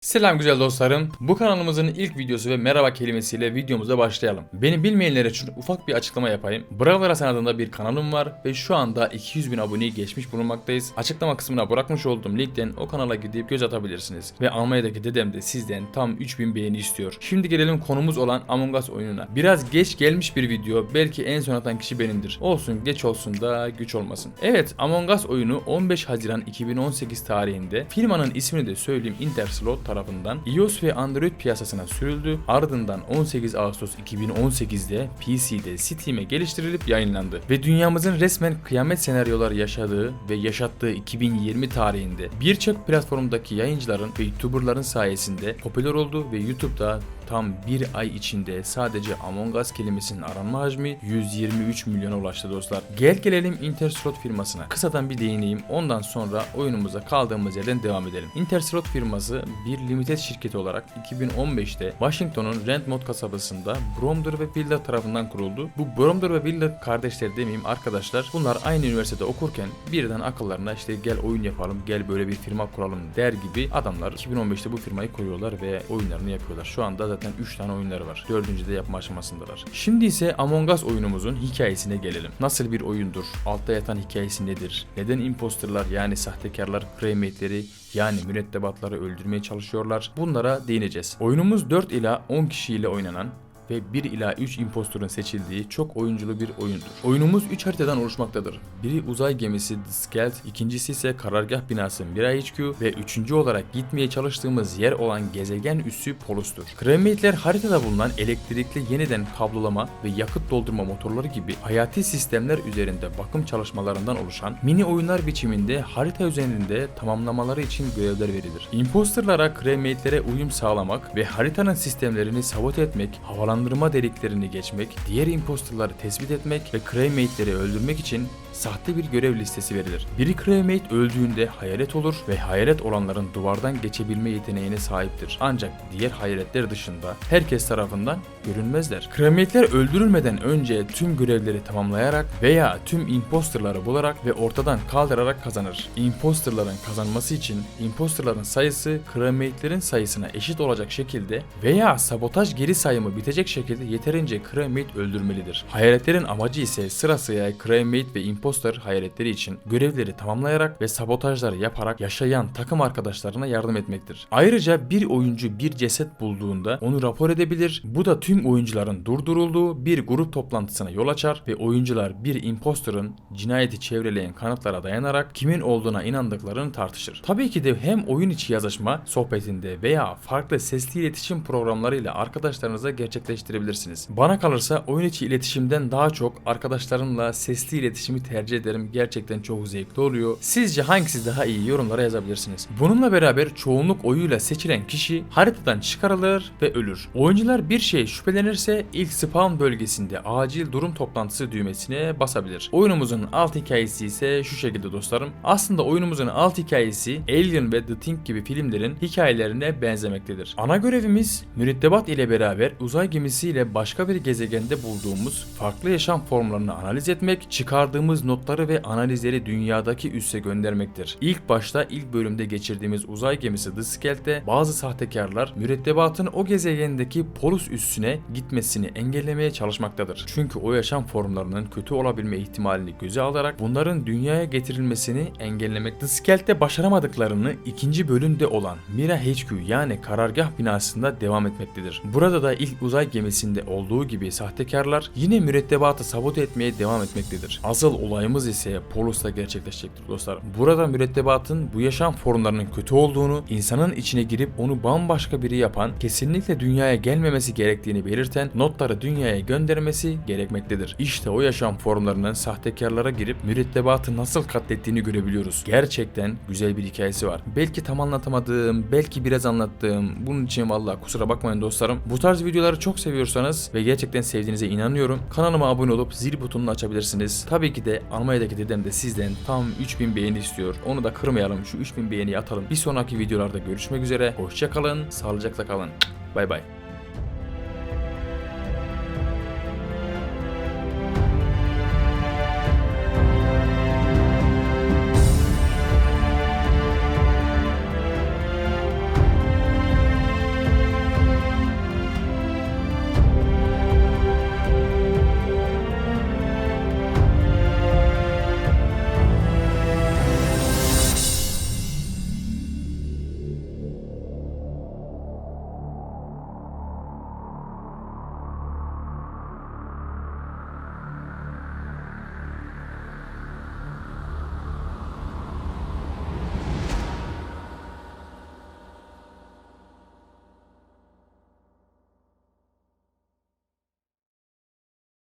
Selam güzel dostlarım. Bu kanalımızın ilk videosu ve merhaba kelimesiyle videomuza başlayalım. Beni bilmeyenler için ufak bir açıklama yapayım. Bravo Rasen adında bir kanalım var ve şu anda 200 bin aboneyi geçmiş bulunmaktayız. Açıklama kısmına bırakmış olduğum linkten o kanala gidip göz atabilirsiniz. Ve Almanya'daki dedem de sizden tam 3000 beğeni istiyor. Şimdi gelelim konumuz olan Among Us oyununa. Biraz geç gelmiş bir video. Belki en son atan kişi benimdir. Olsun geç olsun da güç olmasın. Evet Among Us oyunu 15 Haziran 2018 tarihinde firmanın ismini de söyleyeyim Interslot tarafından iOS ve Android piyasasına sürüldü. Ardından 18 Ağustos 2018'de PC'de Steam'e geliştirilip yayınlandı. Ve dünyamızın resmen kıyamet senaryoları yaşadığı ve yaşattığı 2020 tarihinde birçok platformdaki yayıncıların ve YouTuber'ların sayesinde popüler oldu ve YouTube'da tam bir ay içinde sadece Among Us kelimesinin aranma hacmi 123 milyona ulaştı dostlar. Gel gelelim Interslot firmasına. Kısadan bir değineyim ondan sonra oyunumuza kaldığımız yerden devam edelim. Interslot firması bir limited şirketi olarak 2015'te Washington'un Redmond kasabasında Bromder ve Wilder tarafından kuruldu. Bu Bromder ve Wilder kardeşler demeyeyim arkadaşlar. Bunlar aynı üniversitede okurken birden akıllarına işte gel oyun yapalım, gel böyle bir firma kuralım der gibi adamlar 2015'te bu firmayı kuruyorlar ve oyunlarını yapıyorlar. Şu anda zaten 3 tane oyunları var. 4. de yapma aşamasındalar. Şimdi ise Among Us oyunumuzun hikayesine gelelim. Nasıl bir oyundur? Altta yatan hikayesi nedir? Neden imposterlar yani sahtekarlar crewmate'leri yani mürettebatları öldürmeye çalışıyorlar? Bunlara değineceğiz. Oyunumuz 4 ila 10 kişiyle oynanan ve 1 ila 3 impostorun seçildiği çok oyunculu bir oyundur. Oyunumuz 3 haritadan oluşmaktadır. Biri uzay gemisi The Skelt, ikincisi ise karargah binası Mira HQ ve üçüncü olarak gitmeye çalıştığımız yer olan gezegen üssü Polus'tur. Crewmate'ler haritada bulunan elektrikli yeniden kablolama ve yakıt doldurma motorları gibi hayati sistemler üzerinde bakım çalışmalarından oluşan mini oyunlar biçiminde harita üzerinde tamamlamaları için görevler verilir. Imposterlara, crewmate'lere uyum sağlamak ve haritanın sistemlerini sabote etmek, havalandırma deliklerini geçmek, diğer imposterları tespit etmek ve crewmate'leri öldürmek için sahte bir görev listesi verilir. Biri crewmate öldüğünde hayalet olur ve hayalet olanların duvardan geçebilme yeteneğine sahiptir. Ancak diğer hayaletler dışında herkes tarafından görünmezler. Crewmate'ler öldürülmeden önce tüm görevleri tamamlayarak veya tüm imposterları bularak ve ortadan kaldırarak kazanır. Imposterların kazanması için imposterların sayısı crewmate'lerin sayısına eşit olacak şekilde veya sabotaj geri sayımı bitecek şekilde yeterince crewmate öldürmelidir. Hayaletlerin amacı ise sırasıyla crewmate ve imposter hayaletleri için görevleri tamamlayarak ve sabotajları yaparak yaşayan takım arkadaşlarına yardım etmektir. Ayrıca bir oyuncu bir ceset bulduğunda onu rapor edebilir. Bu da tüm oyuncuların durdurulduğu bir grup toplantısına yol açar ve oyuncular bir imposterın cinayeti çevreleyen kanıtlara dayanarak kimin olduğuna inandıklarını tartışır. Tabii ki de hem oyun içi yazışma sohbetinde veya farklı sesli iletişim programlarıyla arkadaşlarınıza gerçekleştirebilirsiniz. Bana kalırsa oyun içi iletişimden daha çok arkadaşlarımla sesli iletişimi tercih ederim. Gerçekten çok zevkli oluyor. Sizce hangisi daha iyi yorumlara yazabilirsiniz. Bununla beraber çoğunluk oyuyla seçilen kişi haritadan çıkarılır ve ölür. Oyuncular bir şey şüphelenirse ilk spawn bölgesinde acil durum toplantısı düğmesine basabilir. Oyunumuzun alt hikayesi ise şu şekilde dostlarım. Aslında oyunumuzun alt hikayesi Alien ve The Thing gibi filmlerin hikayelerine benzemektedir. Ana görevimiz mürettebat ile beraber uzay gemisiyle başka bir gezegende bulduğumuz farklı yaşam formlarını analiz etmek, çıkardığımız notları ve analizleri dünyadaki üsse göndermektir. İlk başta ilk bölümde geçirdiğimiz uzay gemisi The Skelt'te bazı sahtekarlar mürettebatın o gezegendeki Polus üssüne gitmesini engellemeye çalışmaktadır. Çünkü o yaşam formlarının kötü olabilme ihtimalini göze alarak bunların dünyaya getirilmesini engellemek. The Skelt'te başaramadıklarını ikinci bölümde olan Mira HQ yani karargah binasında devam etmektedir. Burada da ilk uzay gemisinde olduğu gibi sahtekarlar yine mürettebatı sabote etmeye devam etmektedir. Asıl olayımız ise Polus'ta gerçekleşecektir dostlar. Burada mürettebatın bu yaşam formlarının kötü olduğunu, insanın içine girip onu bambaşka biri yapan, kesinlikle dünyaya gelmemesi gerektiğini belirten notları dünyaya göndermesi gerekmektedir. İşte o yaşam formlarının sahtekarlara girip mürettebatı nasıl katlettiğini görebiliyoruz. Gerçekten güzel bir hikayesi var. Belki tam anlatamadığım, belki biraz anlattığım. Bunun için vallahi kusura bakmayın dostlarım. Bu tarz videoları çok seviyorsanız ve gerçekten sevdiğinize inanıyorum. Kanalıma abone olup zil butonunu açabilirsiniz. Tabii ki de Almanya'daki dedem de sizden tam 3000 beğeni istiyor. Onu da kırmayalım. Şu 3000 beğeniyi atalım. Bir sonraki videolarda görüşmek üzere. Hoşça kalın, sağlıcakla kalın. Bay bay.